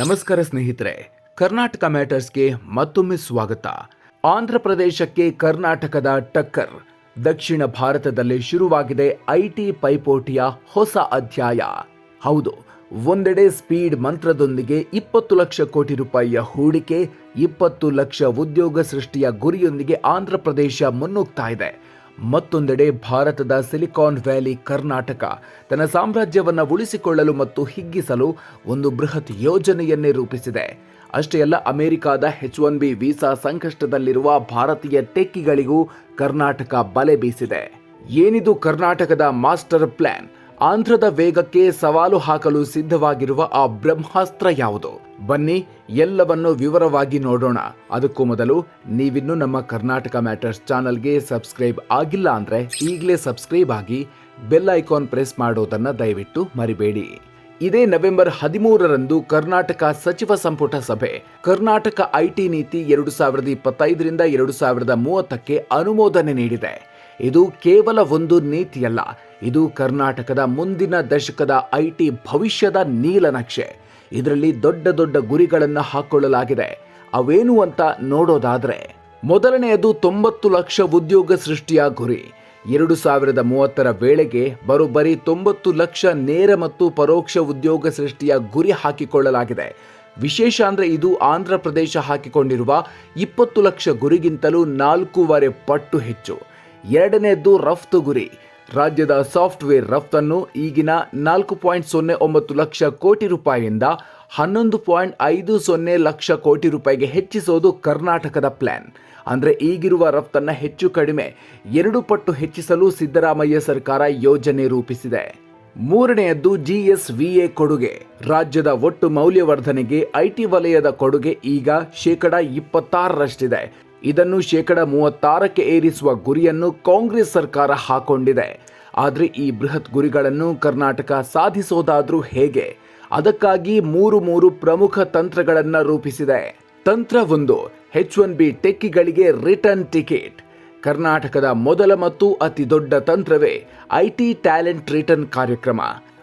ನಮಸ್ಕಾರ ಸ್ನೇಹಿತರೆ, ಕರ್ನಾಟಕ ಮ್ಯಾಟರ್ಸ್ಗೆ ಮತ್ತೊಮ್ಮೆ ಸ್ವಾಗತ. ಆಂಧ್ರ ಪ್ರದೇಶಕ್ಕೆ ಕರ್ನಾಟಕದ ಟಕ್ಕರ್. ದಕ್ಷಿಣ ಭಾರತದಲ್ಲಿ ಶುರುವಾಗಿದೆ ಐಟಿ ಪೈಪೋಟಿಯ ಹೊಸ ಅಧ್ಯಾಯ. ಹೌದು, ಒಂದೆಡೆ ಸ್ಪೀಡ್ ಮಂತ್ರದೊಂದಿಗೆ ಇಪ್ಪತ್ತು ಲಕ್ಷ ಕೋಟಿ ರೂಪಾಯಿಯ ಹೂಡಿಕೆ, ಇಪ್ಪತ್ತು ಲಕ್ಷ ಉದ್ಯೋಗ ಸೃಷ್ಟಿಯ ಗುರಿಯೊಂದಿಗೆ ಆಂಧ್ರ ಪ್ರದೇಶ ಮುನ್ನುಗ್ತಾ ಇದೆ. ಮತ್ತೊಂದೆಡೆ ಭಾರತದ ಸಿಲಿಕಾನ್ ವ್ಯಾಲಿ ಕರ್ನಾಟಕ ತನ್ನ ಸಾಮ್ರಾಜ್ಯವನ್ನು ಉಳಿಸಿಕೊಳ್ಳಲು ಮತ್ತು ಹಿಗ್ಗಿಸಲು ಒಂದು ಬೃಹತ್ ಯೋಜನೆಯನ್ನೇ ರೂಪಿಸಿದೆ. ಅಷ್ಟೇ ಅಲ್ಲ, ಅಮೆರಿಕಾದ ಹೆಚ್ ಒನ್ ಬಿ ವೀಸಾ ಸಂಕಷ್ಟದಲ್ಲಿರುವ ಭಾರತೀಯ ಟೆಕ್ಕಿಗಳಿಗೂ ಕರ್ನಾಟಕ ಬಲೆ ಬೀಸಿದೆ. ಏನಿದು ಕರ್ನಾಟಕದ ಮಾಸ್ಟರ್ ಪ್ಲಾನ್? ಆಂಧ್ರದ ವೇಗಕ್ಕೆ ಸವಾಲು ಹಾಕಲು ಸಿದ್ಧವಾಗಿರುವ ಆ ಬ್ರಹ್ಮಾಸ್ತ್ರ ಯಾವುದು? ಬನ್ನಿ, ಎಲ್ಲವನ್ನು ವಿವರವಾಗಿ ನೋಡೋಣ. ಅದಕ್ಕೂ ಮೊದಲು ನೀವಿನ್ನೂ ನಮ್ಮ ಕರ್ನಾಟಕ ಮ್ಯಾಟರ್ಸ್ ಚಾನಲ್ಗೆ ಸಬ್ಸ್ಕ್ರೈಬ್ ಆಗಿಲ್ಲ ಅಂದ್ರೆ ಈಗಲೇ ಸಬ್ಸ್ಕ್ರೈಬ್ ಆಗಿ ಬೆಲ್ ಐಕಾನ್ ಪ್ರೆಸ್ ಮಾಡೋದನ್ನ ದಯವಿಟ್ಟು ಮರಿಬೇಡಿ. ಇದೇ ನವೆಂಬರ್ ಹದಿಮೂರರಂದು ಕರ್ನಾಟಕ ಸಚಿವ ಸಂಪುಟ ಸಭೆ. ಕರ್ನಾಟಕ ಐಟಿ ನೀತಿ ಎರಡು ಸಾವಿರದ ಇಪ್ಪತ್ತೈದರಿಂದ ಎರಡು ಸಾವಿರದ ಮೂವತ್ತಕ್ಕೆ ಅನುಮೋದನೆ ನೀಡಿದೆ. ಇದು ಕೇವಲ ಒಂದು ನೀತಿಯಲ್ಲ, ಇದು ಕರ್ನಾಟಕದ ಮುಂದಿನ ದಶಕದ ಐಟಿ ಭವಿಷ್ಯದ ನೀಲನಕ್ಷೆ. ಇದರಲ್ಲಿ ದೊಡ್ಡ ದೊಡ್ಡ ಗುರಿಗಳನ್ನು ಹಾಕೊಳ್ಳಲಾಗಿದೆ. ಅವೇನು ಅಂತ ನೋಡೋದಾದ್ರೆ, ಮೊದಲನೆಯದು ತೊಂಬತ್ತು ಲಕ್ಷ ಉದ್ಯೋಗ ಸೃಷ್ಟಿಯ ಗುರಿ. ಎರಡು ಸಾವಿರದ ಮೂವತ್ತರ ವೇಳೆಗೆ ಬರೋಬ್ಬರಿ ತೊಂಬತ್ತು ಲಕ್ಷ ನೇರ ಮತ್ತು ಪರೋಕ್ಷ ಉದ್ಯೋಗ ಸೃಷ್ಟಿಯ ಗುರಿ ಹಾಕಿಕೊಳ್ಳಲಾಗಿದೆ. ವಿಶೇಷ ಅಂದ್ರೆ ಇದು ಆಂಧ್ರ ಪ್ರದೇಶ ಹಾಕಿಕೊಂಡಿರುವ ಇಪ್ಪತ್ತು ಲಕ್ಷ ಗುರಿಗಿಂತಲೂ ನಾಲ್ಕೂವರೆ ಪಟ್ಟು ಹೆಚ್ಚು. ಎರಡನೆಯದ್ದು ರಫ್ತು ಗುರಿ. ರಾಜ್ಯದ ಸಾಫ್ಟ್ವೇರ್ ರಫ್ತನ್ನು ಈಗಿನ ನಾಲ್ಕು ಪಾಯಿಂಟ್ ಸೊನ್ನೆ ಒಂಬತ್ತು ಲಕ್ಷ ಕೋಟಿ ರೂಪಾಯಿಯಿಂದ ಹನ್ನೊಂದು ಪಾಯಿಂಟ್ ಐದು ಸೊನ್ನೆ ಲಕ್ಷ ಕೋಟಿ ರೂಪಾಯಿಗೆ ಹೆಚ್ಚಿಸೋದು ಕರ್ನಾಟಕದ ಪ್ಲಾನ್. ಅಂದರೆ ಈಗಿರುವ ರಫ್ತನ್ನು ಹೆಚ್ಚು ಕಡಿಮೆ, ಎರಡು ಪಟ್ಟು ಹೆಚ್ಚಿಸಲು ಸಿದ್ದರಾಮಯ್ಯ ಸರ್ಕಾರ ಯೋಜನೆ ರೂಪಿಸಿದೆ. ಮೂರನೆಯದ್ದು ಜಿಎಸ್ವಿಎ ಕೊಡುಗೆ. ರಾಜ್ಯದ ಒಟ್ಟು ಮೌಲ್ಯವರ್ಧನೆಗೆ ಐಟಿ ವಲಯದ ಕೊಡುಗೆ ಈಗ ಶೇಕಡ ಇಪ್ಪತ್ತಾರರಷ್ಟಿದೆ. ಇದನ್ನು ಶೇಕಡ ಮೂವತ್ತಾರಕ್ಕೆ ಏರಿಸುವ ಗುರಿಯನ್ನು ಕಾಂಗ್ರೆಸ್ ಸರ್ಕಾರ ಹಾಕೊಂಡಿದೆ. ಆದರೆ ಈ ಬೃಹತ್ ಗುರಿಗಳನ್ನು ಕರ್ನಾಟಕ ಸಾಧಿಸೋದಾದರೂ ಹೇಗೆ? ಅದಕ್ಕಾಗಿ ಮೂರು ಮೂರು ಪ್ರಮುಖ ತಂತ್ರಗಳನ್ನು ರೂಪಿಸಿದೆ. ತಂತ್ರ ಒಂದು ಹೆಚ್ ಒನ್ ಬಿ ಟೆಕ್ಕಿಗಳಿಗೆ ರಿಟರ್ನ್ ಟಿಕೆಟ್. ಕರ್ನಾಟಕದ ಮೊದಲ ಮತ್ತು ಅತಿ ದೊಡ್ಡ ತಂತ್ರವೇ ಐಟಿ ಟ್ಯಾಲೆಂಟ್ ರಿಟರ್ನ್ ಕಾರ್ಯಕ್ರಮ.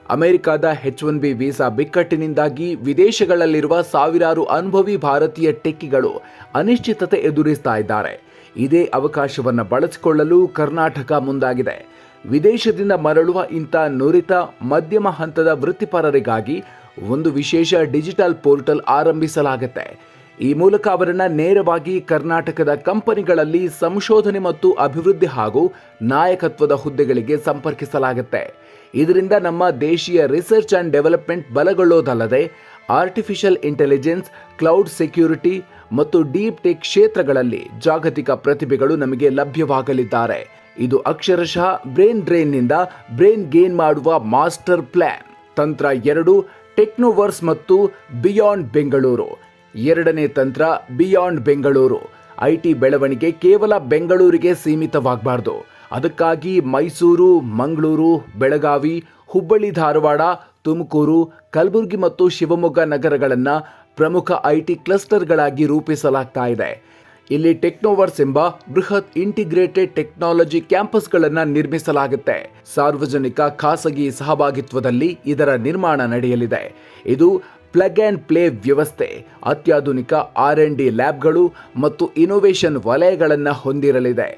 ಅಮೆರಿಕದ ಹೆಚ್ ಒನ್ ಬಿ ವೀಸಾ ಬಿಕ್ಕಟ್ಟಿನಿಂದಾಗಿ ವಿದೇಶಗಳಲ್ಲಿರುವ ಸಾವಿರಾರು ಅನುಭವಿ ಭಾರತೀಯ ಟೆಕ್ಕಿಗಳು ಅನಿಶ್ಚಿತತೆ ಎದುರಿಸ್ತಾ ಇದ್ದಾರೆ. ಇದೇ ಅವಕಾಶವನ್ನು ಬಳಸಿಕೊಳ್ಳಲು ಕರ್ನಾಟಕ ಮುಂದಾಗಿದೆ. ವಿದೇಶದಿಂದ ಮರಳುವ ಇಂಥ ನುರಿತ ಮಧ್ಯಮ ಹಂತದ ವೃತ್ತಿಪರರಿಗಾಗಿ ಒಂದು ವಿಶೇಷ ಡಿಜಿಟಲ್ ಪೋರ್ಟಲ್ ಆರಂಭಿಸಲಾಗುತ್ತೆ. ಈ ಮೂಲಕ ಅವರನ್ನ ನೇರವಾಗಿ ಕರ್ನಾಟಕದ ಕಂಪನಿಗಳಲ್ಲಿ ಸಂಶೋಧನೆ ಮತ್ತು ಅಭಿವೃದ್ಧಿ ಹಾಗೂ ನಾಯಕತ್ವದ ಹುದ್ದೆಗಳಿಗೆ ಸಂಪರ್ಕಿಸಲಾಗುತ್ತೆ. ಇದರಿಂದ ನಮ್ಮ ದೇಶೀಯ ರಿಸರ್ಚ್ ಅಂಡ್ ಡೆವಲಪ್ಮೆಂಟ್ ಬಲಗೊಳ್ಳೋದಲ್ಲದೆ ಆರ್ಟಿಫಿಷಿಯಲ್ ಇಂಟೆಲಿಜೆನ್ಸ್, ಕ್ಲೌಡ್ ಸೆಕ್ಯೂರಿಟಿ ಮತ್ತು ಡೀಪ್ ಟೆಕ್ ಕ್ಷೇತ್ರಗಳಲ್ಲಿ ಜಾಗತಿಕ ಪ್ರತಿಭೆಗಳು ನಮಗೆ ಲಭ್ಯವಾಗಲಿದ್ದಾರೆ. ಇದು ಅಕ್ಷರಶಃ ಬ್ರೈನ್ ಡ್ರೈನ್ನಿಂದ ಬ್ರೈನ್ ಗೇನ್ ಮಾಡುವ ಮಾಸ್ಟರ್ ಪ್ಲಾನ್. ತಂತ್ರ ಎರಡು, ಟೆಕ್ನೋವರ್ಸ್ ಮತ್ತು ಬಿಯಾಂಡ್ ಬೆಂಗಳೂರು. ಎರಡನೇ ತಂತ್ರ ಬಿಯಾಂಡ್ ಬೆಂಗಳೂರು. ಐಟಿ ಬೆಳವಣಿಗೆ ಕೇವಲ ಬೆಂಗಳೂರಿಗೆ ಸೀಮಿತವಾಗಬಾರ್ದು. ಅದಕ್ಕಾಗಿ ಮೈಸೂರು, ಮಂಗಳೂರು, ಬೆಳಗಾವಿ, ಹುಬ್ಬಳ್ಳಿ, ಧಾರವಾಡ, ತುಮಕೂರು, ಕಲಬುರಗಿ ಮತ್ತು ಶಿವಮೊಗ್ಗ ನಗರಗಳನ್ನು ಪ್ರಮುಖ ಐಟಿ ಕ್ಲಸ್ಟರ್ಗಳಾಗಿ ರೂಪಿಸಲಾಗ್ತಾ ಇದೆ. ಇಲ್ಲಿ ಟೆಕ್ನೋವರ್ಸ್ ಎಂಬ ಬೃಹತ್ ಇಂಟಿಗ್ರೇಟೆಡ್ ಟೆಕ್ನಾಲಜಿ ಕ್ಯಾಂಪಸ್ಗಳನ್ನು ನಿರ್ಮಿಸಲಾಗುತ್ತೆ. ಸಾರ್ವಜನಿಕ ಖಾಸಗಿ ಸಹಭಾಗಿತ್ವದಲ್ಲಿ ಇದರ ನಿರ್ಮಾಣ ನಡೆಯಲಿದೆ. ಇದು ಪ್ಲಗ್ ಆ್ಯಂಡ್ ಪ್ಲೇ ವ್ಯವಸ್ಥೆ, ಅತ್ಯಾಧುನಿಕ ಆರ್ ಎನ್ ಡಿ ಲ್ಯಾಬ್ಗಳು ಮತ್ತು ಇನೋವೇಷನ್ ವಲಯಗಳನ್ನು ಹೊಂದಿರಲಿದೆ.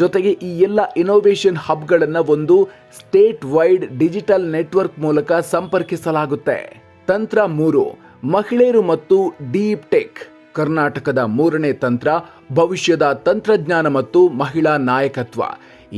ಜೊತೆಗೆ ಈ ಎಲ್ಲ ಇನೋವೇಷನ್ ಹಬ್ಗಳನ್ನು ಒಂದು ಸ್ಟೇಟ್ ವೈಡ್ ಡಿಜಿಟಲ್ ನೆಟ್ವರ್ಕ್ ಮೂಲಕ ಸಂಪರ್ಕಿಸಲಾಗುತ್ತೆ. ತಂತ್ರ ಮೂರು, ಮಹಿಳೆಯರು ಮತ್ತು ಡೀಪ್ ಟೆಕ್, ಕರ್ನಾಟಕದ ಮೂರನೇ ತಂತ್ರ ಭವಿಷ್ಯದ ತಂತ್ರಜ್ಞಾನ ಮತ್ತು ಮಹಿಳಾ ನಾಯಕತ್ವ.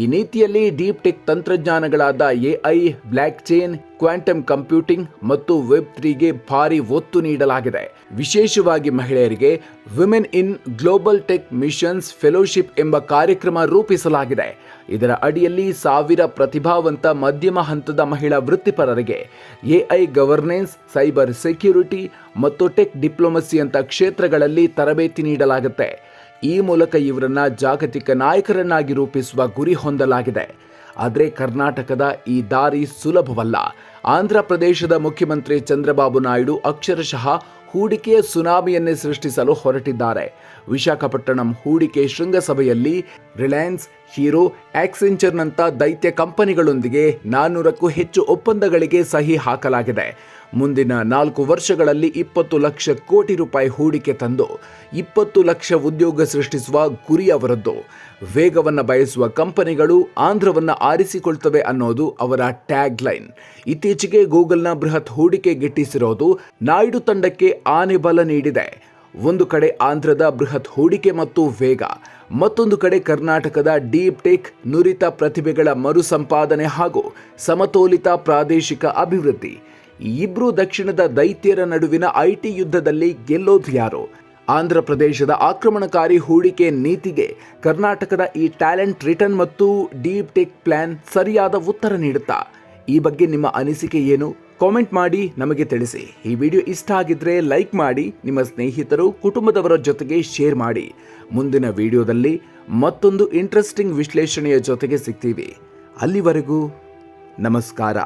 ಈ ನೀತಿಯಲ್ಲಿ ಡೀಪ್ ಟೆಕ್ ತಂತ್ರಜ್ಞಾನಗಳಾದ AI blockchain, quantum computing ಮತ್ತು ವೆಬ್ ತ್ರೀಗೆ ಭಾರಿ ಒತ್ತು ನೀಡಲಾಗಿದೆ. ವಿಶೇಷವಾಗಿ ಮಹಿಳೆಯರಿಗೆ women in global tech missions fellowship ಎಂಬ ಕಾರ್ಯಕ್ರಮ ರೂಪಿಸಲಾಗಿದೆ. ಇದರ ಅಡಿಯಲ್ಲಿ ಸಾವಿರ ಪ್ರತಿಭಾವಂತ ಮಧ್ಯಮ ಹಂತದ ಮಹಿಳಾ ವೃತ್ತಿಪರರಿಗೆ ಎಐ ಗವರ್ನೆನ್ಸ್, ಸೈಬರ್ ಸೆಕ್ಯೂರಿಟಿ ಮತ್ತು ಟೆಕ್ ಡಿಪ್ಲೊಮಸಿಯಂತ ಕ್ಷೇತ್ರಗಳಲ್ಲಿ ತರಬೇತಿ ನೀಡಲಾಗುತ್ತೆ. ಈ ಮೂಲಕ ಇವರನ್ನ ಜಾಗತಿಕ ನಾಯಕರನ್ನಾಗಿ ರೂಪಿಸುವ ಗುರಿ ಹೊಂದಲಾಗಿದೆ. ಆದರೆ ಕರ್ನಾಟಕದ ಈ ದಾರಿ ಸುಲಭವಲ್ಲ. ಆಂಧ್ರ ಪ್ರದೇಶದ ಮುಖ್ಯಮಂತ್ರಿ ಚಂದ್ರಬಾಬು ನಾಯ್ಡು ಅಕ್ಷರಶಃ ಹೂಡಿಕೆಯ ಸುನಾಮಿಯನ್ನೇ ಸೃಷ್ಟಿಸಲು ಹೊರಟಿದ್ದಾರೆ. ವಿಶಾಖಪಟ್ಟಣಂ ಹೂಡಿಕೆ ಶೃಂಗಸಭೆಯಲ್ಲಿ ರಿಲಯನ್ಸ್, ಹೀರೋ, ಆಕ್ಸೆಂಚರ್ನಂಥ ದೈತ್ಯ ಕಂಪನಿಗಳೊಂದಿಗೆ ನಾನ್ನೂರಕ್ಕೂ ಹೆಚ್ಚು ಒಪ್ಪಂದಗಳಿಗೆ ಸಹಿ ಹಾಕಲಾಗಿದೆ. ಮುಂದಿನ ನಾಲ್ಕು ವರ್ಷಗಳಲ್ಲಿ ಇಪ್ಪತ್ತು ಲಕ್ಷ ಕೋಟಿ ರೂಪಾಯಿ ಹೂಡಿಕೆ ತಂದು, ಇಪ್ಪತ್ತು ಲಕ್ಷ ಉದ್ಯೋಗ ಸೃಷ್ಟಿಸುವ ಗುರಿ ಅವರದ್ದು. ವೇಗವನ್ನು ಬಯಸುವ ಕಂಪನಿಗಳು ಆಂಧ್ರವನ್ನು ಆರಿಸಿಕೊಳ್ತವೆ ಅನ್ನೋದು ಅವರ ಟ್ಯಾಗ್ ಲೈನ್ ಇತ್ತೀಚೆಗೆ ಗೂಗಲ್ನ ಬೃಹತ್ ಹೂಡಿಕೆ ಗಿಟ್ಟಿಸಿರೋದು ನಾಯ್ಡು ತಂಡಕ್ಕೆ ಆನೆ ಬಲ ನೀಡಿದೆ. ಒಂದು ಕಡೆ ಆಂಧ್ರದ ಬೃಹತ್ ಹೂಡಿಕೆ ಮತ್ತು ವೇಗ, ಮತ್ತೊಂದು ಕಡೆ ಕರ್ನಾಟಕದ ಡೀಪ್ ಟೆಕ್ ನುರಿತ ಪ್ರತಿಭೆಗಳ ಮರುಸಂಪಾದನೆ ಹಾಗೂ ಸಮತೋಲಿತ ಪ್ರಾದೇಶಿಕ ಅಭಿವೃದ್ಧಿ. ಇಬ್ಬರು ದಕ್ಷಿಣದ ದೈತ್ಯರ ನಡುವಿನ ಐಟಿ ಯುದ್ಧದಲ್ಲಿ ಗೆಲ್ಲೋದು ಯಾರು? ಆಂಧ್ರ ಪ್ರದೇಶದ ಆಕ್ರಮಣಕಾರಿ ಹೂಡಿಕೆ ನೀತಿಗೆ ಕರ್ನಾಟಕದ ಈ ಟ್ಯಾಲೆಂಟ್ ರಿಟರ್ನ್ ಮತ್ತು ಡೀಪ್ ಟೆಕ್ ಪ್ಲಾನ್ ಸರಿಯಾದ ಉತ್ತರ ನೀಡುತ್ತಾ? ಈ ಬಗ್ಗೆ ನಿಮ್ಮ ಅನಿಸಿಕೆ ಏನು? ಕಾಮೆಂಟ್ ಮಾಡಿ, ನಮಗೆ ತಿಳಿಸಿ. ಈ ವಿಡಿಯೋ ಇಷ್ಟ ಆಗಿದ್ರೆ ಲೈಕ್ ಮಾಡಿ, ನಿಮ್ಮ ಸ್ನೇಹಿತರು, ಕುಟುಂಬದವರ ಜೊತೆಗೆ ಶೇರ್ ಮಾಡಿ. ಮುಂದಿನ ವಿಡಿಯೋದಲ್ಲಿ ಮತ್ತೊಂದು ಇಂಟ್ರೆಸ್ಟಿಂಗ್ ವಿಶ್ಲೇಷಣೆಯ ಜೊತೆಗೆ ಸಿಗ್ತೀವಿ. ಅಲ್ಲಿವರೆಗೂ ನಮಸ್ಕಾರ.